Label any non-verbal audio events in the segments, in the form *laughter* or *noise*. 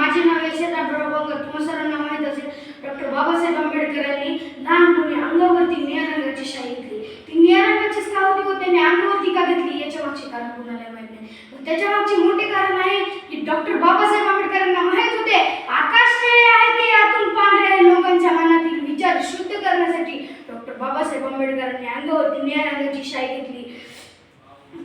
माझे नाव यशवंतराव बंगर तुम्हा सर्वांना माहीत असेल डॉक्टर बाबासाहेब आंबेडकरांनी लहानपणी अंगावरती निळ्या रंगाची शाही घेतली. ती निळ्या रंगाचीच का होती? व त्यांनी अंगावरती का घेतली? याच्या मागचे कारण कुणाला माहीत नाही. पण त्याच्या मागचे मोठे कारण आहे की डॉक्टर बाबासाहेब आंबेडकरांना माहीत होते आकाश निळे आहे ते यातून पांढरे लोकांच्या मनातील विचार शुद्ध करण्यासाठी डॉक्टर बाबासाहेब आंबेडकरांनी अंगावरती निळ्या रंगाची शाही घेतली.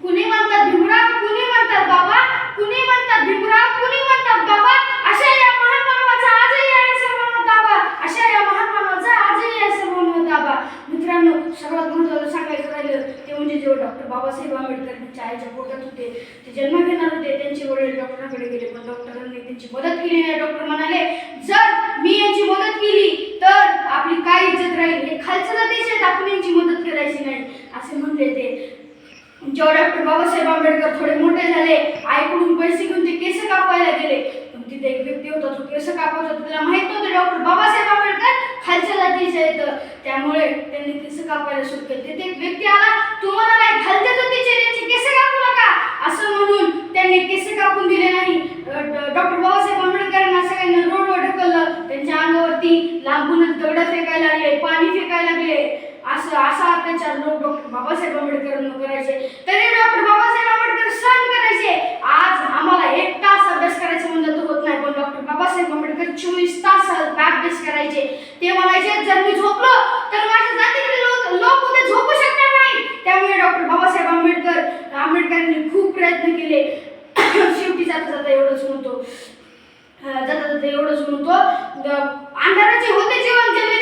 कुणी म्हणतात भीमराव कुणी म्हणतात बाबा कुणी म्हणतात भीमराव कुणी म्हणतात बाबा अशा या महान मानवाचा आजही आहे सर्वांना ताबा अशा या महान मानवाचा आजही आहे सर्वांना ताबा मित्रांनो सर्वात महत्त्वाचं सांगायचं राहिलं ते म्हणजे जेव्हा डॉक्टर बाबासाहेब आंबेडकर त्यांच्या आईच्या पोटात होते. ते जन्म घेणार होते त्यांचे वडील डॉक्टरांकडे गेले. पण डॉक्टरांनी त्यांची मदत केली नाही. डॉक्टर म्हणाले जर मी यांची मदत केली तर आपली काय इज्जत राहील? हे खालचं देश आहेत आपण यांची मदत करायची नाही. असे म्हणले ते. जेव्हा डॉक्टर बाबासाहेब आंबेडकर थोडे मोठे झाले आईकडून पैसे घेऊन ते केस कापायला गेले. पण तिथे एक व्यक्ती होता तो केस कापत होता. त्याला माहीत नव्हतं डॉक्टर बाबासाहेब खालच्या जातीचे त्यामुळे त्यांनी केस कापायला सुरू केले. तिथे एक व्यक्ती आला तुम्हाला नाही खालच्या जातीचे त्यांचे केस कापू नका. असं म्हणून त्यांनी केस कापून दिले नाही. डॉक्टर बाबासाहेब आंबेडकरांना सगळ्यांना रोडवर ढकललं. त्यांच्या अंगावरती लांबूनच दगड फेकायला लागले पाणी फेकायला लागले. असं असा अत्याचार लोक डॉक्टर बाबासाहेब आंबेडकरांना करायचे. तरी डॉक्टर बाबा आंबेडकर सहन करायचे आज आम्हाला एक तास अभ्यास करायचं म्हणलं तर होत नाही पण डॉक्टर बाबासाहेब चोवीस तास अभ्यास करायचे. ते म्हणायचे जर मी झोपलो तर माझ्या जातीकडे लोक लोक उद्या झोपू शकणार नाही. त्यामुळे डॉक्टर बाबासाहेब आंबेडकर आंबेडकरांनी खूप प्रयत्न केले. *coughs* शेवटी जाता जाता एवढंच म्हणतो. जाता जाता एवढंच म्हणतो. अंधाराचे होते जीवन ज्यांनी